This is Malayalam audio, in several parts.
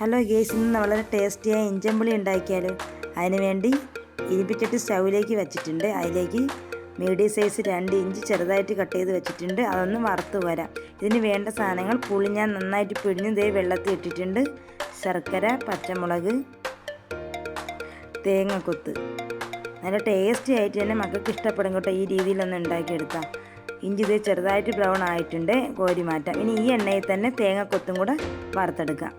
ഹലോ ഗേസ് ഇന്ന് വളരെ ടേസ്റ്റിയായ ഇഞ്ചമ്പുളി ഉണ്ടാക്കിയാലോ. അതിന് വേണ്ടി ഇരുപ്പിച്ചിട്ട് സ്റ്റൗവിലേക്ക് വെച്ചിട്ടുണ്ട്. അതിലേക്ക് മീഡിയം സൈസ് രണ്ട് ഇഞ്ച് ചെറുതായിട്ട് കട്ട് ചെയ്ത് വെച്ചിട്ടുണ്ട്. അതൊന്ന് വറുത്ത് വരാം. ഇതിന് വേണ്ട സാധനങ്ങൾ പുളി ഞാൻ നന്നായിട്ട് പിഴിഞ്ഞ് ദേ വെള്ളത്തിൽ ഇട്ടിട്ടുണ്ട്. ശർക്കര പച്ചമുളക് തേങ്ങക്കൊത്ത്. നല്ല ടേസ്റ്റി ആയിട്ട് തന്നെ മക്കൾക്ക് ഇഷ്ടപ്പെടും കേട്ടോ ഈ രീതിയിലൊന്ന് ഉണ്ടാക്കിയെടുത്താൽ ഇഞ്ചി ഇത് ചെറുതായിട്ട് ബ്രൗൺ ആയിട്ടുണ്ട്. കോരി മാറ്റാം. ഇനി ഈ എണ്ണയിൽ തന്നെ തേങ്ങക്കൊത്തും കൂടെ വറുത്തെടുക്കാം.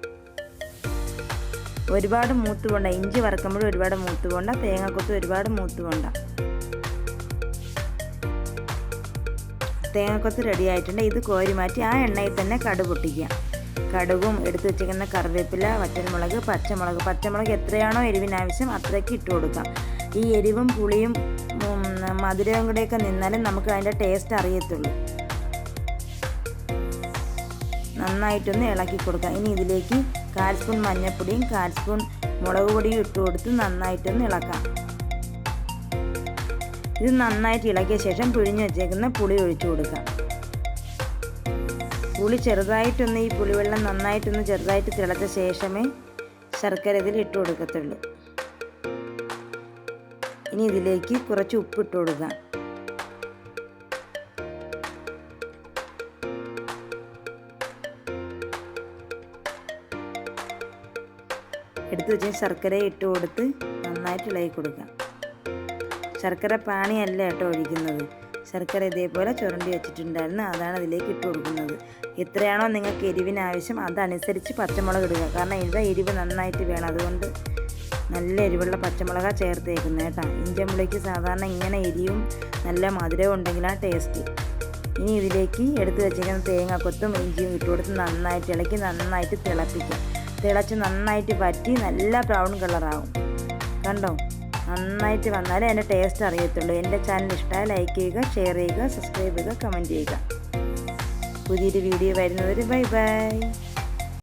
ഒരുപാട് മൂത്ത് പോണ്ട ഇഞ്ചി വറക്കുമ്പോഴും ഒരുപാട് മൂത്ത് പോണ്ട തേങ്ങക്കൊത്ത് ഒരുപാട് മൂത്ത് പോണ്ട തേങ്ങക്കൊത്ത് റെഡി ആയിട്ടുണ്ട്. ഇത് കോരി മാറ്റി ആ എണ്ണയിൽ തന്നെ കടു പൊട്ടിക്കുക. കടുകും എടുത്തു വെച്ചിരിക്കുന്ന കറിവേപ്പില വറ്റൽമുളക് പച്ചമുളക്. പച്ചമുളക് എത്രയാണോ എരിവിനാവശ്യം അത്രയ്ക്ക് ഇട്ട് കൊടുക്കാം. ഈ എരിവും പുളിയും മധുരവും കൂടെയൊക്കെ നിന്നാലും നമുക്ക് അതിന്റെ ടേസ്റ്റ് അറിയത്തുള്ളൂ. നന്നായിട്ടൊന്ന് ഇളക്കി കൊടുക്കാം. ഇനി ഇതിലേക്ക് കാൽ സ്പൂൺ മഞ്ഞൾപ്പൊടിയും കാൽ സ്പൂൺ മുളക് പൊടിയും ഇട്ട് കൊടുത്ത് നന്നായിട്ടൊന്ന് ഇളക്കാം. ഇത് നന്നായിട്ട് ഇളക്കിയ ശേഷം പിഴിഞ്ഞ് വെച്ചേക്കുന്ന പുളി ഒഴിച്ചു കൊടുക്കാം. പുളി ചെറുതായിട്ടൊന്ന് ഈ പുളിവെള്ളം നന്നായിട്ടൊന്ന് ചെറുതായിട്ട് തിളച്ച ശേഷമേ ശർക്കര ഇതിൽ ഇട്ട് കൊടുക്കത്തുള്ളൂ. ഇനി ഇതിലേക്ക് കുറച്ച് ഉപ്പ് ഇട്ട് കൊടുക്കാം. എടുത്തു വെച്ച ശർക്കര ഇട്ട് കൊടുത്ത് നന്നായിട്ട് ഇളകി കൊടുക്കാം. ശർക്കര പാണിയല്ല കേട്ടോ ഒഴിക്കുന്നത്. ശർക്കര ഇതേപോലെ ചുരണ്ടി വെച്ചിട്ടുണ്ടായിരുന്നു. അതാണ് അതിലേക്ക് ഇട്ട് കൊടുക്കുന്നത്. എത്രയാണോ നിങ്ങൾക്ക് എരിവിന് ആവശ്യം അതനുസരിച്ച് പച്ചമുളക് ഇടുക. കാരണം ഇവിടെ എരിവ് നന്നായിട്ട് വേണം. അതുകൊണ്ട് നല്ല എരിവുള്ള പച്ചമുളക ചേർത്തേക്കുന്നത് കേട്ടോ. ഇഞ്ചമ്പുളിക്ക് സാധാരണ ഇങ്ങനെ എരിവും നല്ല മധുരവും ഉണ്ടെങ്കിലാണ് ടേസ്റ്റ് ഇനി ഇതിലേക്ക് എടുത്ത് വെച്ചിരിക്കുന്ന തേങ്ങാക്കൊത്തും ഇഞ്ചിയും ഇട്ട് കൊടുത്ത് നന്നായിട്ട് ഇളക്കി നന്നായിട്ട് തിളപ്പിക്കാം. തിളച്ച് നന്നായിട്ട് വറ്റി നല്ല ബ്രൗൺ കളറാവും. കണ്ടോ? നന്നായിട്ട് വന്നാലേ എന്റെ ടേസ്റ്റ് അറിയത്തുള്ളൂ. എന്റെ ചാനൽ ഇഷ്ടമായി ലൈക്ക് ചെയ്യുക ഷെയർ ചെയ്യുക സബ്സ്ക്രൈബ് ചെയ്യുക കമന്റ് ചെയ്യുക. പുതിയൊരു വീഡിയോ വരുന്നവർ ബൈ ബൈ.